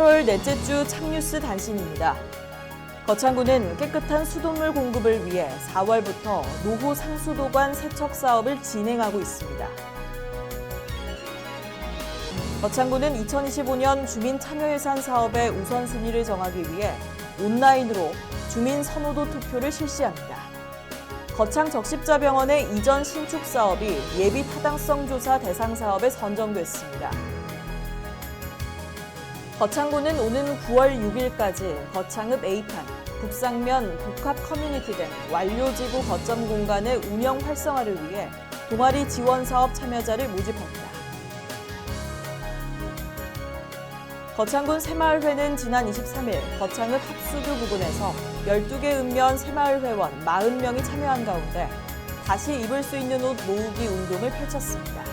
8월 넷째 주 창뉴스 단신입니다. 거창구는 깨끗한 수돗물 공급을 위해 4월부터 노후 상수도관 세척 사업을 진행하고 있습니다. 거창구는 2025년 주민 참여 예산 사업의 우선순위를 정하기 위해 온라인으로 주민 선호도 투표를 실시합니다. 거창 적십자병원의 이전 신축 사업이 예비 타당성 조사 대상 사업에 선정됐습니다. 거창구는 오는 9월 6일까지 거창읍 A판, 북상면 복합 커뮤니티 등 완료지구 거점 공간의 운영 활성화를 위해 동아리 지원 사업 참여자를 모집합니다. 거창군 새마을회는 지난 23일 거창읍 합수교 부근에서 12개 읍면 새마을회원 40명이 참여한 가운데 다시 입을 수 있는 옷 모으기 운동을 펼쳤습니다.